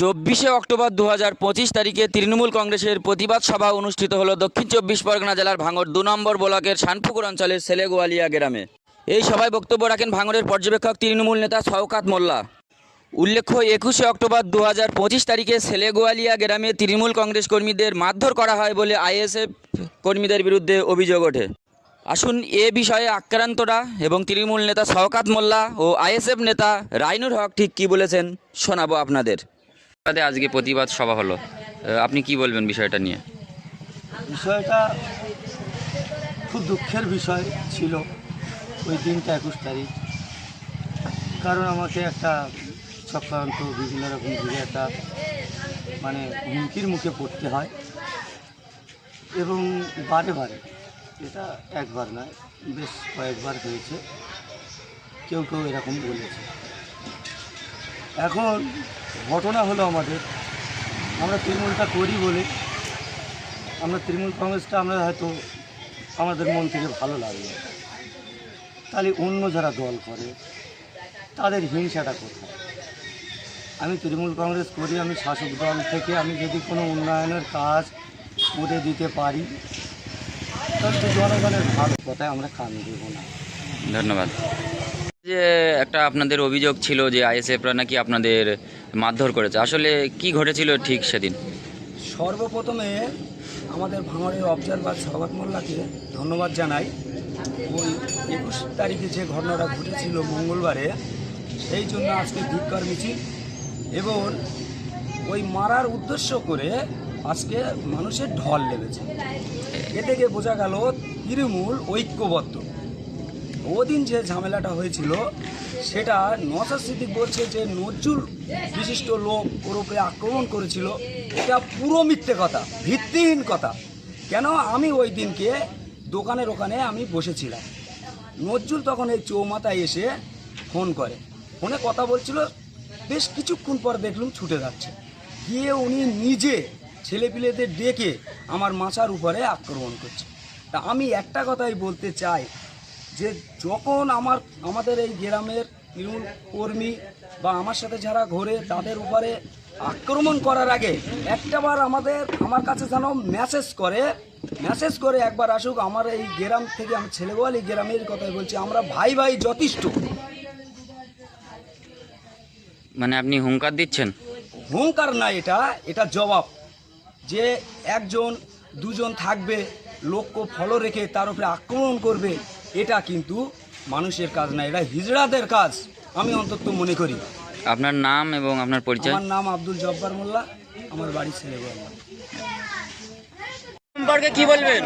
চব্বিশে অক্টোবর দু হাজার পঁচিশ তারিখে তৃণমূল কংগ্রেসের প্রতিবাদ সভা অনুষ্ঠিত হলো দক্ষিণ চব্বিশ পরগনা জেলার ভাঙড় দু নম্বর ব্লকের শানপুকুর অঞ্চলের সেলেগোয়ালিয়া গ্রামে। এই সভায় বক্তব্য রাখেন ভাঙড়ের পর্যবেক্ষক তৃণমূল নেতা শওকাত মোল্লা। উল্লেখ্য, একুশে অক্টোবর দু হাজার পঁচিশ তারিখে সেলেগোয়ালিয়া গ্রামে তৃণমূল কংগ্রেস কর্মীদের মারধর করা হয় বলে আইএসএফ কর্মীদের বিরুদ্ধে অভিযোগ ওঠে। আসুন এ বিষয়ে আক্রান্তরা এবং তৃণমূল নেতা শওকাত মোল্লা ও আইএসএফ নেতা রাইনুর হক ঠিক কী বলেছেন শোনাবো আপনাদের। আজকে প্রতিবাদ সভা হলো। আপনি কি বলবেন বিষয়টা নিয়ে? বিষয়টা খুব দুঃখের বিষয় ছিল ওই দিনটা একুশ তারিখ। কারণ আমাকে একটা চক্রান্ত, বিভিন্ন রকম দিকে একটা মানে হুমকির মুখে পড়তে হয়। এবং বারে বারে, এটা একবার নয়, বেশ কয়েকবার হয়েছে। কেউ কেউ এরকম বলেছে। এখন ঘটনা হলো আমাদের। আমরা তৃণমূলটা করি বলে আমরা তৃণমূল কংগ্রেসটা আমরা হয়তো আমাদের মন থেকে ভালো লাগবে তাহলে অন্য যারা দল করে তাদের হিংসাটা কোথায়? আমি তৃণমূল কংগ্রেস করি আমি শাসক দল থেকে আমি যদি কোনো উন্নয়নের কাজ করে দিতে পারি তাহলে জনগণের ভালো কথায় আমরা কান দেব না। ধন্যবাদ। যে একটা আপনাদের অভিযোগ ছিল যে আইএসএফরা নাকি আপনাদের মারধর করেছে। আসলে কি ঘটেছিল ঠিক সেদিন? সর্বপ্রথমে আমাদের ভাঙড়ের অবজারভার সৌগত মোল্লাকে ধন্যবাদ জানাই। ওই একুশ তারিখে যে ঘটনাটা ঘটেছিল মঙ্গলবারে, সেই জন্য আজকে ধিক্কার মিছিল এবং ওই মারার উদ্দেশ্য করে আজকে মানুষের ঢল লেগেছে এ থেকে বোঝা গেল তৃণমূল ঐক্যবদ্ধ। ওদিন যে ঝামেলাটা হয়েছিল, সেটা নসাদ সিদ্দিক বলছে যে নজরুল বিশিষ্ট লোক ওর উপরে আক্রমণ করেছিল। এটা পুরো মিথ্যে কথা, ভিত্তিহীন কথা। কেন আমি ওই দিনকে দোকানের ওখানে আমি বসেছিলাম। নজরুল তখন এই চৌমাথায় এসে ফোন করে। ফোনে কথা বলছিল, বেশ কিছুক্ষণ পর দেখলুম ছুটে যাচ্ছে। গিয়ে উনি নিজে ছেলেপিলেদের ডেকে আমার মাচার উপরে আক্রমণ করছে। তা আমি একটা কথাই বলতে চাই যে যখন আমার আমাদের এই গ্রামের তৃণমূল কর্মী বা আমার সাথে যারা ঘোরে তাদের উপরে আক্রমণ করার আগে একটাবার আমাদের আমার কাছে যেন মেসেজ করে মেসেজ করে একবার আসুক আমার এই গ্রাম থেকে আমি ছেলেবেলা এই গ্রামের কথাই বলছি আমরা ভাই ভাই যথেষ্ট। মানে আপনি হুঙ্কার দিচ্ছেন? হুঙ্কার না এটা এটা জবাব। যে একজন দুজন থাকবে লক্ষ্য ফলো রেখে তার উপরে আক্রমণ করবে এটা কিন্তু মানুষের কাজ না এটা হিজড়াদের কাজ আমি অন্তত মনে করি। আপনার নাম এবং আপনার পরিচয়? আমার নাম আব্দুল জব্বার মোল্লা আমার বাড়ি ছেলে সম্পর্কে কি বলবেন?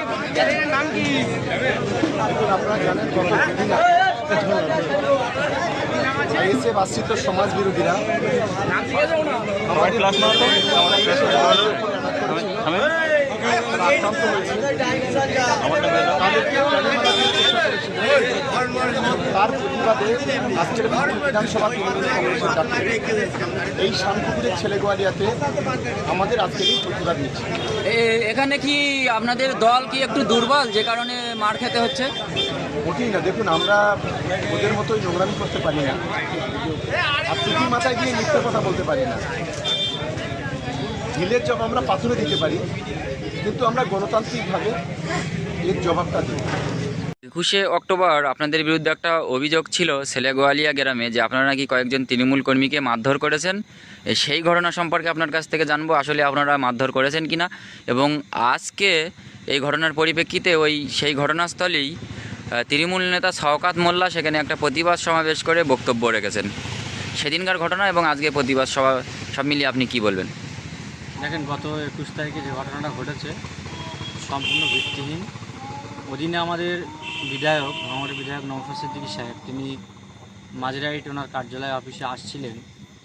আইএসএফ আশ্রিত সমাজ বিরোধীরা। আমাদের আক্রান্ত হয়েছে। তার প্রতিবাদে এই শান্তিপুরের ছেলেগোয়ালিয়াতে আমাদের আজকের এই প্রতিবাদ মিছিল এখানে কি আপনাদের দল কি একটু দুর্বল যে কারণে মার খেতে হচ্ছে মোটেই না, দেখুন, আমরা ওদের মতোই নোংরামি করতে পারি না আর টুপি মাথায় দিয়ে মিথ্যে কথা বলতে পারি না ঢিলের জবাব আমরা পাথরে দিতে পারি, কিন্তু আমরা গণতান্ত্রিকভাবে এর জবাবটা দিই একুশে অক্টোবর আপনাদের বিরুদ্ধে একটা অভিযোগ ছিল সেলেগোয়ালিয়া গ্রামে যে আপনারা নাকি কয়েকজন তৃণমূল কর্মীকে মারধর করেছেন। সেই ঘটনা সম্পর্কে আপনার কাছ থেকে জানব, আসলে আপনারা মারধর করেছেন কিনা। এবং আজকে এই ঘটনার পরিপ্রেক্ষিতে ওই সেই ঘটনাস্থলেই তৃণমূল নেতা শওকাত মোল্লা সেখানে একটা প্রতিবাদ সমাবেশ করে বক্তব্য রেখেছেন। সেদিনকার ঘটনা এবং আজকে প্রতিবাদ সভা, সব মিলিয়ে আপনি কি বলবেন? দেখেন, গত একুশ তারিখে যে ঘটনাটা ঘটেছে, সম্পূর্ণ ভিত্তিহীন। ওদিনে আমাদের বিধায়ক, ভাঙড়ের বিধায়ক নৌফা সিদ্দিকী সাহেব, তিনি মাঝরাইট ওনার কার্যালয় অফিসে আসছিলেন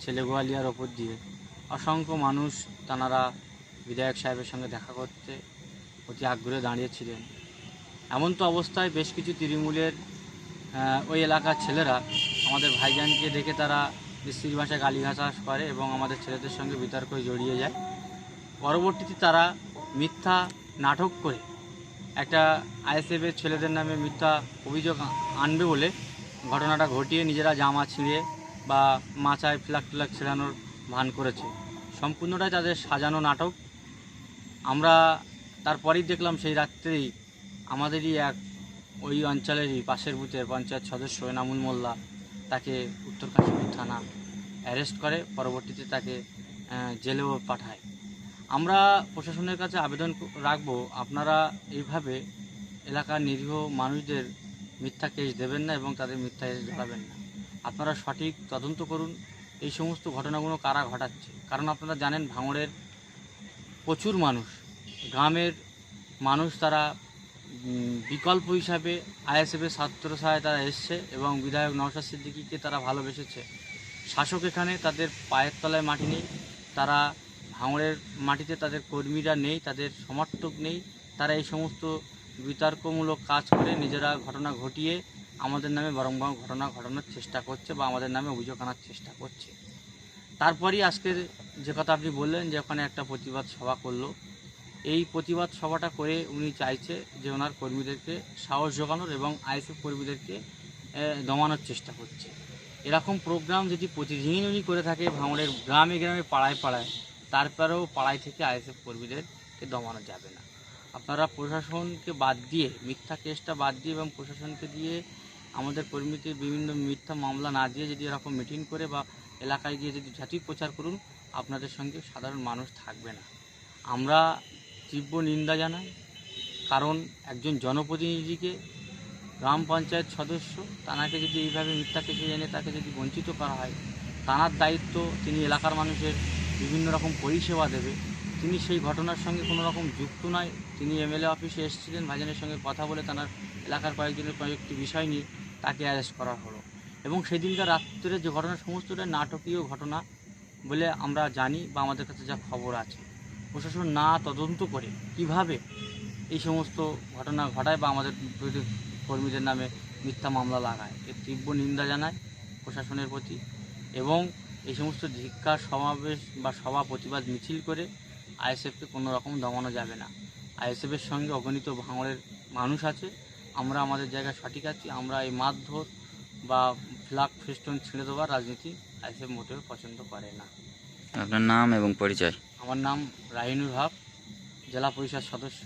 ছেলে গোয়ালিয়ার ওপর দিয়ে। অসংখ্য মানুষ তানারা বিধায়ক সাহেবের সঙ্গে দেখা করতে অতি আগ্রহে দাঁড়িয়েছিলেন। এমন তো অবস্থায় বেশ কিছু তৃণমূলের ওই এলাকার ছেলেরা আমাদের ভাইজানকে দেখে তারা স্ত্রীর ভাষায় গালিগালাজ করে এবং আমাদের ছেলেদের সঙ্গে বিতর্কে জড়িয়ে যায়। পরবর্তীতে তারা মিথ্যা নাটক করে একটা আইএসএফের ছেলেদের নামে মিথ্যা অভিযোগ আনবে বলে ঘটনাটা ঘটিয়ে নিজেরা জামা ছিঁড়ে বা মাচায় ফ্ল্যাগ ফ্ল্যাগ ছেড়ানোর ভান করেছে। সম্পূর্ণটাই তাদের সাজানো নাটক। আমরা তারপরেই দেখলাম সেই রাত্রেই আমাদেরই এক ওই অঞ্চলেরই পাশের বুথের পঞ্চায়েত সদস্য এনামুল মোল্লা তাকে উত্তর কাশ্মীর থানা অ্যারেস্ট করে, পরবর্তীতে তাকে জেলেও পাঠায়। আমরা প্রশাসনের কাছে আবেদন রাখব, আপনারা এইভাবে এলাকার নিরীহ মানুষদের মিথ্যা কেস দেবেন না এবং তাদের মিথ্যা কেস ধরাবেন না। আপনারা সঠিক তদন্ত করুন, এই সমস্ত ঘটনাগুলো কারা ঘটাচ্ছে? কারণ আপনারা জানেন, ভাঙড়ের প্রচুর মানুষ, গ্রামের মানুষ তারা বিকল্প হিসাবে আইএসএফের ছাত্র সহায় তারা এসছে এবং বিধায়ক নওশাদ সিদ্দিকিকে তারা ভালোবেসেছে। শাসক এখানে তাদের পায়ের তলায় মাটি নেই, তারা ভাঙড়ের মাটিতে তাদের কর্মীরা নেই, তাদের সমর্থক নেই, তারা এই সমস্ত বিতর্কমূলক কাজ করে নিজেরা ঘটনা ঘটিয়ে আমাদের নামে বরং ঘটনা ঘটানোর চেষ্টা করছে বা আমাদের নামে অভিযোগ আনার চেষ্টা করছে। তারপরই আজকের যে কথা আপনি বললেন যে ওখানে একটা প্রতিবাদ সভা করল। এই প্রতিবাদ সভাটা করে উনি চাইছে যে ওনার কর্মীদেরকে সাহস জোগানোর এবং আইএসএফ কর্মীদেরকে দমানোর চেষ্টা করছে। এরকম প্রোগ্রাম যদি প্রতিদিন উনি করে থাকে ভাঙড়ের গ্রামে গ্রামে, পাড়ায় পাড়ায়। তারপরেও পাড়ায় থেকে আইএসএফ কর্মীদেরকে দমানো যাবে না। আপনারা প্রশাসনকে বাদ দিয়ে, মিথ্যা কেসটা বাদ দিয়ে এবং প্রশাসনকে দিয়ে আমাদের কর্মীদের বিভিন্ন মিথ্যা মামলা না দিয়ে যদি এরকম মিটিং করে বা এলাকায় গিয়ে যদি জাতি প্রচার করুন, আপনাদের সঙ্গে সাধারণ মানুষ থাকবে না। আমরা তীব্র নিন্দা জানাই, কারণ একজন জনপ্রতিনিধিকে গ্রাম পঞ্চায়েত সদস্য, তানাকে যদি এইভাবে মিথ্যা কেসে এনে তাকে যদি বঞ্চিত করা হয়, তানার দায়িত্ব তিনি এলাকার মানুষের বিভিন্ন রকম পরিষেবা দেবে। তিনি সেই ঘটনার সঙ্গে কোনো রকম যুক্ত নয়। তিনি এমএলএ অফিসে এসেছিলেন, ভাইজানের সঙ্গে কথা বলে তার এলাকার কয়েকজনের কয়েকটি বিষয় নিয়ে তাকে অ্যারেস্ট করা হলো। এবং সেদিনকার রাত্রে যে ঘটনা, সমস্তটা নাটকীয় ঘটনা বলে আমরা জানি বা আমাদের কাছে যা খবর আছে। প্রশাসন না তদন্ত করে কীভাবে এই সমস্ত ঘটনা ঘটায় বা আমাদের কর্মীদের নামে মিথ্যা মামলা লাগায়, এর তীব্র নিন্দা জানায় প্রশাসনের প্রতি। এবং এই সমস্ত ধিক্কার সমাবেশ বা সভা প্রতিবাদ মিছিল করে আইএসএফকে কোনো রকম দমানো যাবে না। আইএসএফের সঙ্গে অগণিত ভাঙড়ের মানুষ আছে। আমরা আমাদের জায়গায় সঠিক আছি। আমরা এই মারধর বা ফ্ল্যাগ ফেস্টন ছেড়ে দেওয়ার রাজনীতি আইএসএফ মোটেও পছন্দ করে না। আপনার নাম এবং পরিচয়? আমার নাম রাহিনুর হক জেলা পরিষদ সদস্য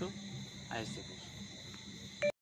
আইএসএফ